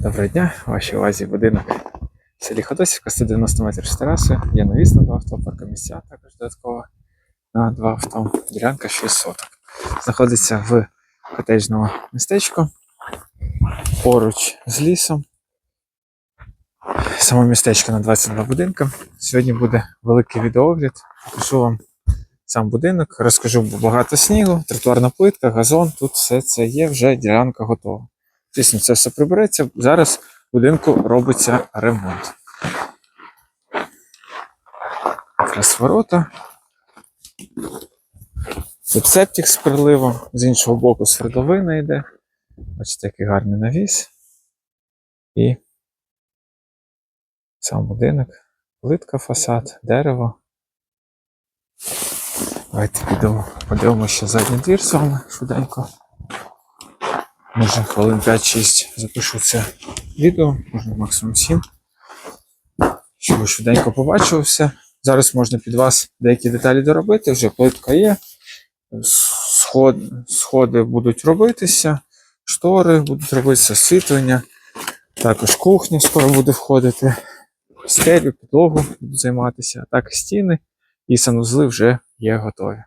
Доброго дня, вашій увазі будинок в селі Ходосівка, 190 метрів з терасою. Є навіс на два авто, паркомісця також додатково на два авто. Ділянка 6 соток. Знаходиться в котеджному містечку поруч з лісом. Саме містечко на 22 будинка. Сьогодні буде великий відеоогляд. Покажу вам сам будинок, розкажу багато снігу, тротуарна плитка, газон. Тут все це є, вже ділянка готова. Звісно, це все прибереться. Зараз в будинку робиться ремонт. Якраз ворота. Тут септик з приливом, з іншого боку свердловина йде. Бачите, який гарний навіс. І сам будинок, плитка, фасад, дерево. Давайте підемо, подивимося задній двір з вами швиденько. Може хвилин 5-6 запишу це відео, може максимум 7. Щоб швиденько побачили все. Зараз можна під вас деякі деталі доробити, вже плитка є. Сход, сходи будуть робитися, штори будуть робитися, освітлення. Також кухня скоро буде входити, стелю, підлогу будуть займатися, а так стіни і санузли вже є готові.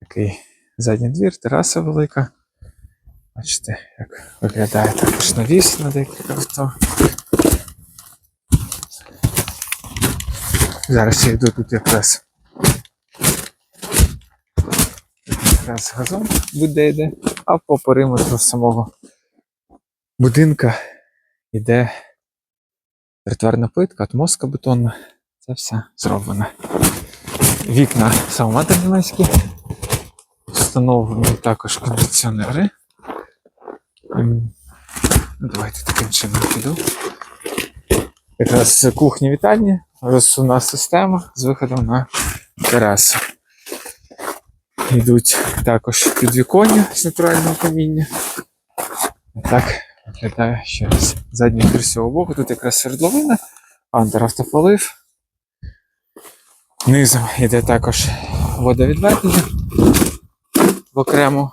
Такий задній двір, тераса велика. Бачите, як виглядає також навіс на декілька авто. Зараз я йду тут якраз. Якраз газон буде йде, а по периметру самого будинка йде тротуарна плитка, атмоска бетонна. Це все зроблено. Вікна самоматернівські. Встановлені також кондиціонери. Ну, давайте таким чином піду. Якраз з кухні вітальні, розсувна система з виходом на терасу. Йдуть також підвіконня з натурального каміння. Так виглядає ще раз. Задній цього боку. Тут якраз свердловина, антиавтополив. Низом йде також водовідведення в окрему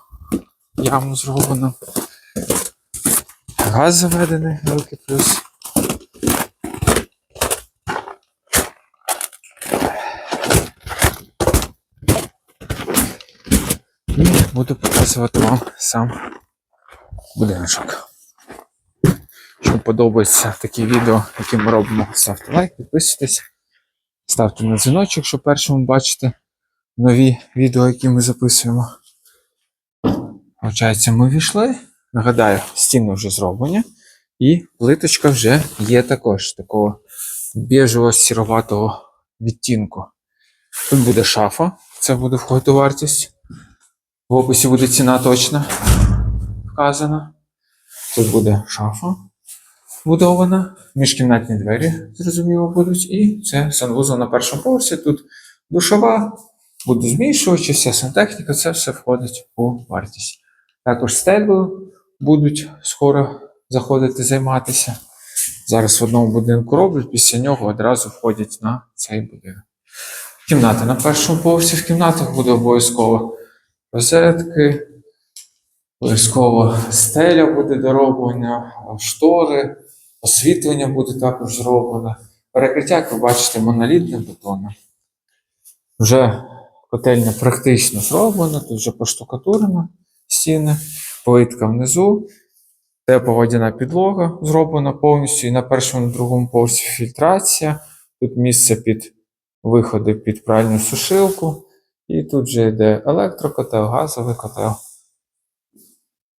яму зроблено. Газ заведений, великий плюс. І буду показувати вам сам будиночок. Якщо подобається такі відео, які ми робимо, ставте лайк, підписуйтесь, ставте на дзвіночок, щоб першому бачити нові відео, які ми записуємо. Получається, ми війшли. Нагадаю, стіни вже зроблені, і плиточка вже є також такого біжево сіроватого відтінку. Тут буде шафа, це буде входити вартість. В описі буде ціна точна вказана. Тут буде шафа вбудована, міжкімнатні двері, зрозуміло, будуть, і це санвузол на першому поверсі. Тут душова, буде змішувачі, сантехніка, це все входить у вартість. Також стелю будуть скоро заходити займатися. Зараз в одному будинку роблять, після нього одразу входять на цей будинок. Кімната на першому поверсі. В кімнатах буде обов'язково розетки, обов'язково стеля буде дороблена, штори, освітлення буде також зроблено. Перекриття, як ви бачите, монолітне бетонне. Вже котельня практично зроблена, тут вже поштукатурено стіни, плитка внизу, тепла водяна підлога зроблена повністю. І на першому, на другому поверсі фільтрація. Тут місце під виходи під пральну сушилку. І тут вже йде електрокотел, газовий котел.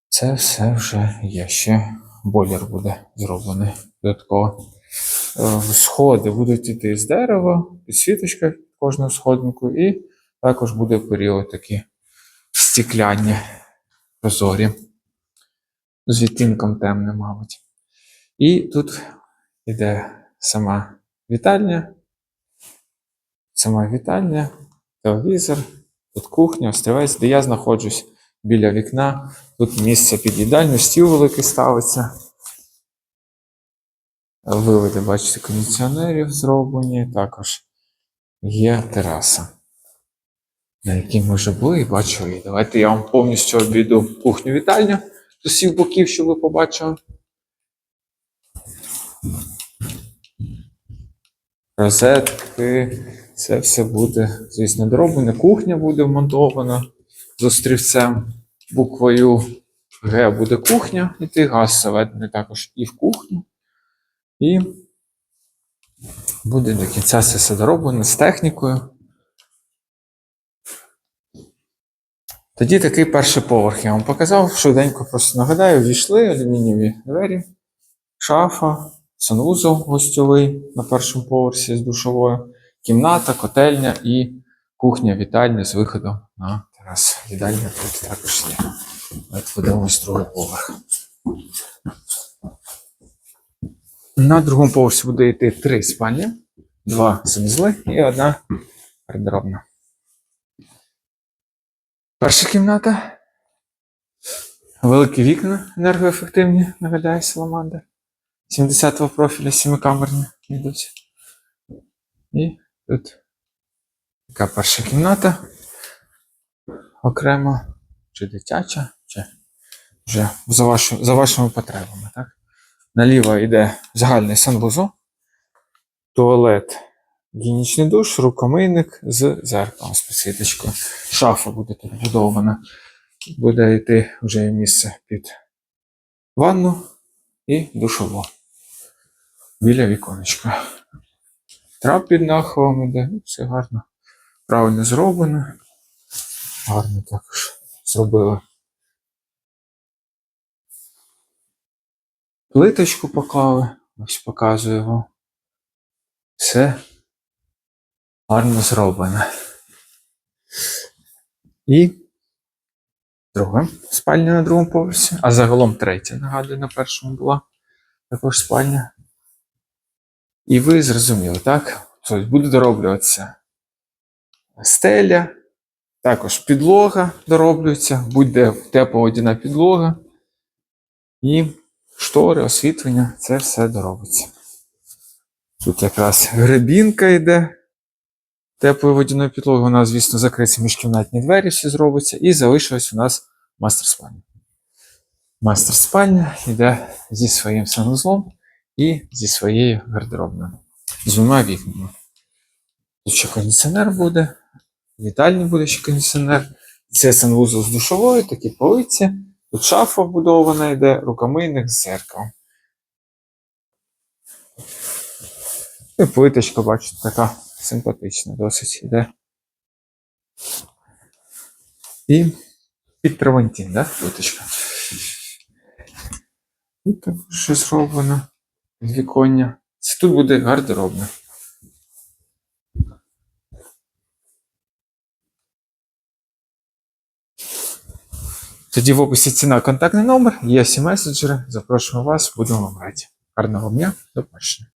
Це все вже є. Ще бойлер буде зроблений додатково. Е, Сходи будуть йти з дерева, підсвіточка під кожну сходинку, і також буде період такі стікляні прозорі. З відтінком темним, мабуть. І тут йде сама вітальня. Сама вітальня, телевізор, тут кухня, острівець, де я знаходжусь біля вікна. Тут місце під їдальню, стіл великий ставиться. Виводи, бачите, кондиціонерів зроблені. Також є тераса, на якій ми вже були і бачили її. Давайте я вам повністю обійду кухню вітальню з усіх боків, щоб ви побачили. Розетки. Це все буде, звісно, дороблено. Кухня буде вмонтована з острівцем. Буквою Г буде кухня, іти газ заведений також і в кухню. І буде до кінця все дороблено з технікою. Тоді такий перший поверх я вам показав. Швиденько просто нагадаю, війшли алюмінієві двері, шафа, санвузол гостьовий на першому поверсі з душовою, кімната, котельня і кухня, вітальня з виходом на терасу. Вітальня тут також є. От подивимось другий поверх. На другому поверсі буде йти три спальні, два санузли і одна гардеробна. Перша кімната. Великі вікна енергоефективні, нагадаю, саламандр. 70-го профіля, сімикамерні йдуть. І тут така перша кімната. Окремо, чи дитяча, чи вже за, вашу, за вашими потребами. Так? Наліво йде загальний санвузол, туалет, гігієнічний душ, рукомийник з зеркалом з підсвіточкою. Шафа буде тут будована. Буде йти вже місце під ванну і душову. Біля віконечка. Трап під нахилом іде, ну, все гарно. Правильно зроблено. Гарно також зробили. Плиточку поклали, ось показую вам. Все гарно зроблено. І друга спальня на другому поверсі, а загалом третя, нагадую, на першому була також спальня. І ви зрозуміли, так? Тобто буде дороблюватися стеля, також підлога дороблюється, буде тепловодяна підлога. І штори, освітлення, це все доробиться. Тут якраз гребінка йде. Теплою водяною підлогою у нас, звісно, закриті міжкімнатні двері, все зробиться. І залишилась у нас мастер спальня. Мастер спальня йде зі своїм санузлом і зі своєю гардеробною. З двома вікнами. Тут ще кондиціонер буде, вітальні буде ще кондиціонер. Це санвузол з душовою, такі полиці. Тут шафа вбудована йде, рукомийник з зеркалом. І плиточка, бачите, така симпатична, досить йде. І під травантін, да, плиточка. І також ще зроблено віконня. Це тут буде гардеробна. Тоді в описі ціна контактний номер, є всі меседжери. Запрошуємо вас, будемо вам раді. Гарного дня, до побачення.